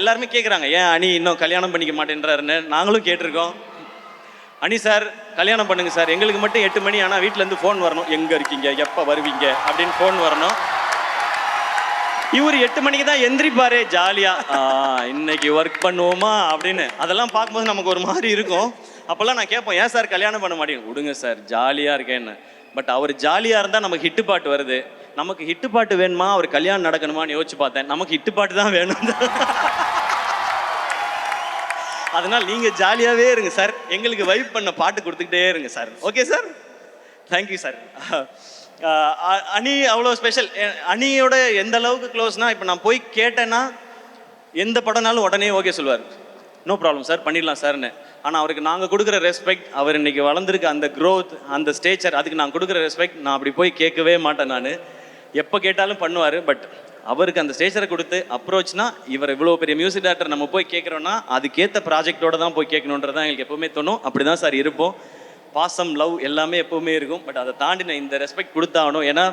எல்லாருமே கேட்குறாங்க ஏன் அணி இன்னும் கல்யாணம் பண்ணிக்க மாட்டேன்றாருன்னு? நாங்களும் கேட்டிருக்கோம். அணி சார் கல்யாணம் பண்ணுங்க சார். எங்களுக்கு மட்டும் எட்டு மணி ஆனால் வீட்டிலேருந்து ஃபோன் வரணும். எங்கே இருக்கீங்க? எப்போ வருவீங்க? அப்படின்னு ஃபோன் வரணும். இவர் எட்டு மணிக்கு தான் எந்திரிப்பாரு ஜாலியாக இன்னைக்கு ஒர்க் பண்ணுவோமா? அப்படின்னு. அதெல்லாம் பார்க்கும்போது நமக்கு ஒரு மாதிரி இருக்கும். அப்போல்லாம் நான் கேட்போம் ஏன் சார் கல்யாணம் பண்ண மாட்டேங்க? விடுங்க சார் ஜாலியாக இருக்கேன்னு. பட் அவர் ஜாலியாக இருந்தால் நமக்கு ஹிட்டு பாட்டு வருது. நமக்கு ஹிட்டு பாட்டு வேணுமா? அவர் கல்யாணம் நடக்கணுமான்னு யோசிச்சு பார்த்தேன். நமக்கு ஹிட்டு பாட்டு தான் வேணும். அதனால் நீங்கள் ஜாலியாகவே இருங்க சார் எங்களுக்கு வைப் பண்ண பாட்டு கொடுத்துக்கிட்டே இருங்க sir okay sir thank you sir அணி அவ்வளோ ஸ்பெஷல் அணியோட எந்த அளவுக்கு க்ளோஸ்னால் இப்போ நான் போய் கேட்டேன்னா எந்த படம்னாலும் உடனே ஓகே சொல்லுவார். நோ ப்ராப்ளம் சார் பண்ணிடலாம் சார்னு ஆனால் அவருக்கு நாங்கள் கொடுக்குற ரெஸ்பெக்ட் அவர் இன்னைக்கு வளர்ந்துருக்க அந்த க்ரோத் அந்த ஸ்டேச்சர் அதுக்கு நான் கொடுக்குற ரெஸ்பெக்ட் நான் அப்படி போய் கேட்கவே மாட்டேன் நான். எப்போ கேட்டாலும் பண்ணுவார் பட் அவருக்கு அந்த ஸ்டேஜரை கொடுத்து அப்ரோச்னா இவர் இவ்வளோ பெரிய மியூசிக் டேரக்டர் நம்ம போய் கேட்குறோன்னா அதுக்கேற்ற ப்ராஜெக்டோட தான் போய் கேட்கணுன்றது தான் எங்களுக்கு எப்போவுமே தோணும். அப்படி தான் சார் இருப்போம். பாசம் லவ் எல்லாமே எப்போவுமே இருக்கும். பட் அதை தாண்டி நான் இந்த ரெஸ்பெக்ட் கொடுத்தாகணும். ஏன்னா